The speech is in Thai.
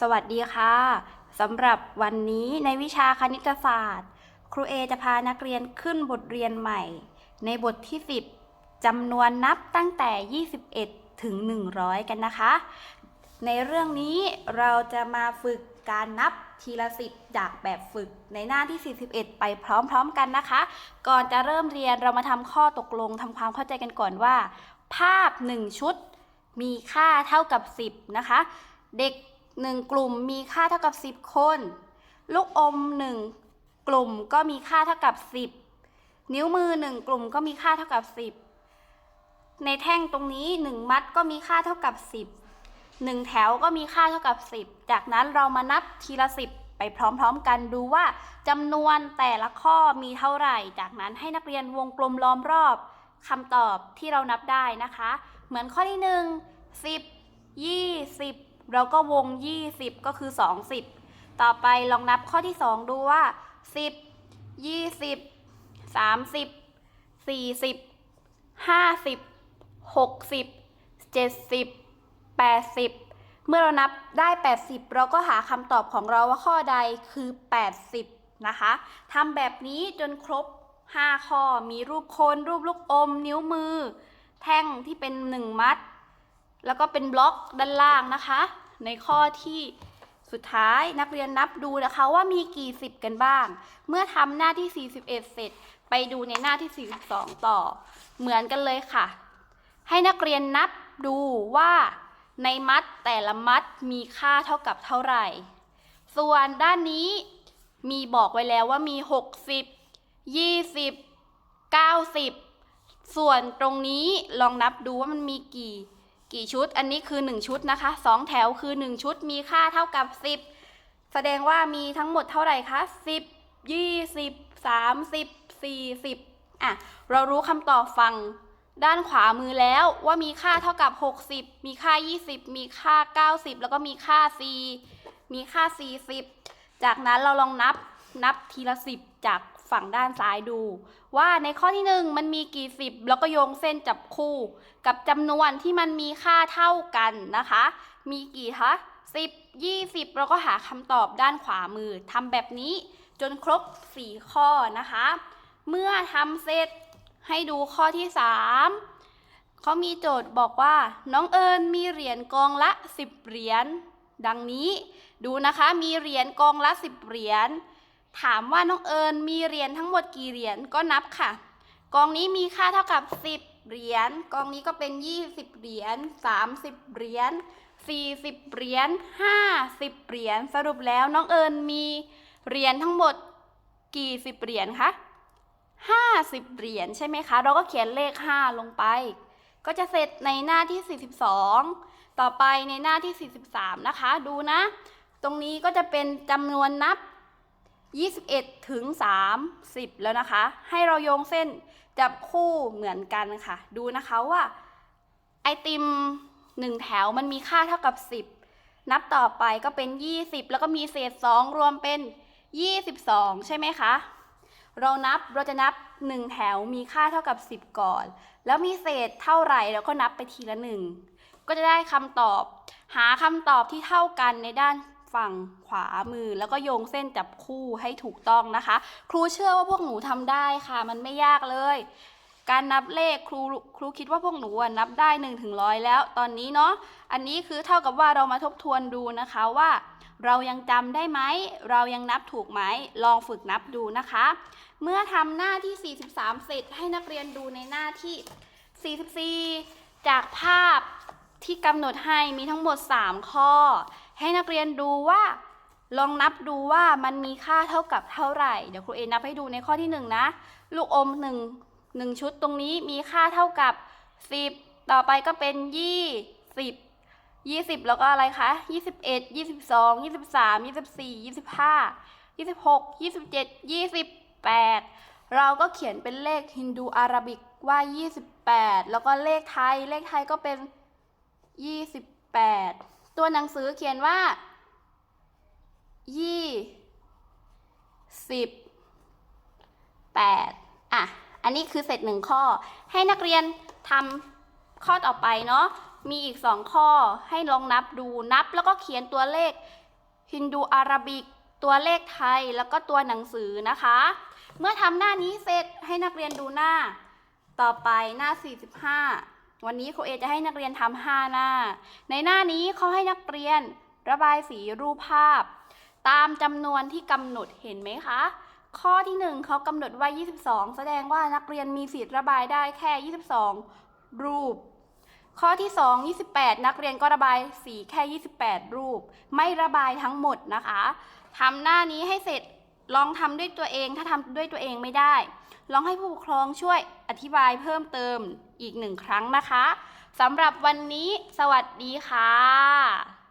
สวัสดีค่ะสำหรับวันนี้ในวิชาคณิตศาสตร์ ครูเอจะพานักเรียนขึ้นบทเรียนใหม่ ในบทที่ 10จำนวนนับตั้งแต่ 21 ถึง 100 กันนะคะ ในเรื่องนี้เราจะมาฝึกการนับทีละสิบจากแบบฝึกในหน้าที่ 41 ไปพร้อมๆกันนะคะ ก่อนจะเริ่มเรียนเรามาทำข้อตกลงทำความเข้าใจกันก่อนว่า ภาพ 1 ชุด มีค่าเท่ากับ 10 นะคะ เด็ก 1 กลุ่มมีค่าเท่ากับ 10 คน ลูกอม 1 กลุ่มก็มีค่าเท่ากับ 10 นิ้วมือ 1 กลุ่มก็มีค่าเท่ากับ 10 ในแท่งตรงนี้ 1 มัดก็มีค่าเท่ากับ 10 1 แถวก็มีค่าเท่ากับ 10 จากนั้นเรามานับทีละ 10 ไปพร้อมๆกันดูว่าจำนวนแต่ละข้อมีเท่าไหร่ จากนั้นให้นักเรียนวงกลมล้อมรอบคำตอบที่เรานับได้นะคะ เหมือนข้อที่ 1 10 20 เราก็วง 20 ก็คือ 20 ต่อไปลองนับข้อที่ 2 ดูว่า 10 20 30 40 50 60 70 80 เมื่อเรานับได้ 80 เราก็หาคำตอบของเราว่าข้อใดคือ 80 นะคะทำแบบนี้จนครบ 5 ข้อ มีรูปคน รูปลูกอม นิ้วมือ แท่งที่เป็น 1 มัด แล้วก็เป็นบล็อกด้านล่างนะคะ ในข้อที่สุดท้ายนักเรียนนับดูนะคะว่ามีกี่สิบกันบ้าง เมื่อทำหน้าที่ 41 เสร็จ ไปดูในหน้าที่ 42 ต่อ เหมือนกันเลยค่ะ ให้นักเรียนนับดูว่าในมัดแต่ละมัดมีค่าเท่ากับเท่าไหร่ ส่วนด้านนี้มีบอกไว้แล้วว่ามี 60 20 90 ส่วนตรงนี้ลองนับดูว่ามันมีกี่ กี่ชุด อันนี้คือ 1 ชุดนะคะ 2 แถวคือ 1 ชุด มีค่าเท่ากับ 10 แสดงว่ามีทั้งหมดเท่าไหร่คะ 10 20 30 40 อะ เรารู้คำตอบฝั่งด้านขวามือแล้วว่ามีค่าเท่ากับ 60 มีค่า 20 มีค่า 90 แล้วก็มีค่า C มีค่า 40 จากนั้นเราลองนับนับทีละสิบจาก ฝั่งด้านซ้ายดู ว่าในข้อที่หนึ่งมันมีกี่สิบแล้วก็โยงเส้นจับคู่ กับจำนวนที่มันมีค่าเท่ากันนะคะ มีกี่คะสิบยี่สิบเราก็หาคำตอบด้านขวามือทำแบบนี้จนครบสี่ข้อนะคะ เมื่อทำเสร็จให้ดูข้อที่สามเขามีโจทย์บอกว่า น้องเอิญมีเหรียญกองละ 10 เหรียญดังนี้ ดูนะคะมีเหรียญกองละ 10 เหรียญ ถามว่าน้องเอิญมีเหรียญทั้งหมดกี่เหรียญก็นับค่ะ กองนี้มีค่าเท่ากับ 10 เหรียญกองนี้ก็เป็น 20 เหรียญ30 เหรียญ40 เหรียญ50 เหรียญสรุปแล้วน้องเอิญมีเหรียญทั้งหมดกี่สิบเหรียญคะ50 เหรียญใช่ไหมคะ เราก็เขียนเลข 5 ลงไป ก็จะเสร็จในหน้าที่ 42 ต่อไปในหน้าที่ 43 นะคะ ดูนะ ตรงนี้ก็จะเป็นจำนวนนับ 21 ถึง 30 แล้วนะคะ ให้เราโยงเส้นจับคู่เหมือนกันค่ะ ดูนะคะว่าไอติม 1 แถวมันมีค่าเท่ากับ 10 นับต่อไปก็เป็น 20 แล้วก็มีเศษ 2 รวมเป็น 22 ใช่ไหมคะ เรานับเราจะนับ 1 แถวมีค่าเท่ากับ 10 ก่อน แล้วมีเศษเท่าไหร่เราก็นับไปทีละหนึ่งก็จะได้คำตอบ หาคำตอบที่เท่ากันในด้าน ฝั่งขวามือ แล้วก็โยงเส้นจับคู่ให้ถูกต้องนะคะ ครูเชื่อว่าพวกหนูทำได้ค่ะ มันไม่ยากเลย การนับเลขครูครูคิดว่าพวกหนูนับได้1นถึงร้อยแล้ว ตอนนี้เนาะอันนี้คือเท่ากับว่าเรามาทบทวนดูนะคะว่า เรายังจำได้ไหม เรายังนับถูกไหม ลองฝึกนับดูนะคะ เมื่อทำหน้าที่ 43 เสร็จให้นักเรียนดูในหน้าที่ 44 จากภาพที่กำหนดให้มีทั้งหมด 3 ข้อ ให้นักเรียนดูว่า ลองนับดูว่ามันมีค่าเท่ากับเท่าไหร่ เดี๋ยวครูเอนับให้ดูในข้อที่ 1 นะ ลูกอม1 1 ชุดตรงนี้มีค่าเท่ากับ 10 ต่อไปก็เป็น 20 20 แล้วก็อะไรคะ 21 22 23 24 25 26 27 28 เราก็เขียนเป็นเลขฮินดูอาราบิกว่า 28 แล้วก็เลขไทย เลขไทยก็เป็น 28 ตัวหนังสือเขียนว่า28อะ อันนี้คือเสร็จหนึ่งข้อ ให้นักเรียนทำข้อต่อไปเนาะ มีอีกสองข้อให้ลองนับดูนับแล้วก็เขียนตัวเลขฮินดูอาราบิก ตัวเลขไทยแล้วก็ตัวหนังสือนะคะ เมื่อทำหน้านี้เสร็จให้นักเรียนดูหน้า ต่อไปหน้า 45 วันนี้ครูเอจะให้นักเรียนทำห้าหน้า ในหน้านี้เขาให้นักเรียนระบายสีรูปภาพ ตามจำนวนที่กำหนดเห็นไหมคะ ข้อที่ 1เขากำหนดไว้ 22 แสดงว่านักเรียนมีสิทธิ์ระบายได้แค่ 22 รูป ข้อที่ 2 28 นักเรียนก็ระบายสีแค่ 28 รูป ไม่ระบายทั้งหมดนะคะทำหน้านี้ให้เสร็จลองทำด้วยตัวเองถ้าทำด้วยตัวเองไม่ได้ ลองให้ผู้ปกครองช่วยอธิบายเพิ่มเติมอีกหนึ่งครั้งนะคะสำหรับวันนี้ สวัสดีค่ะ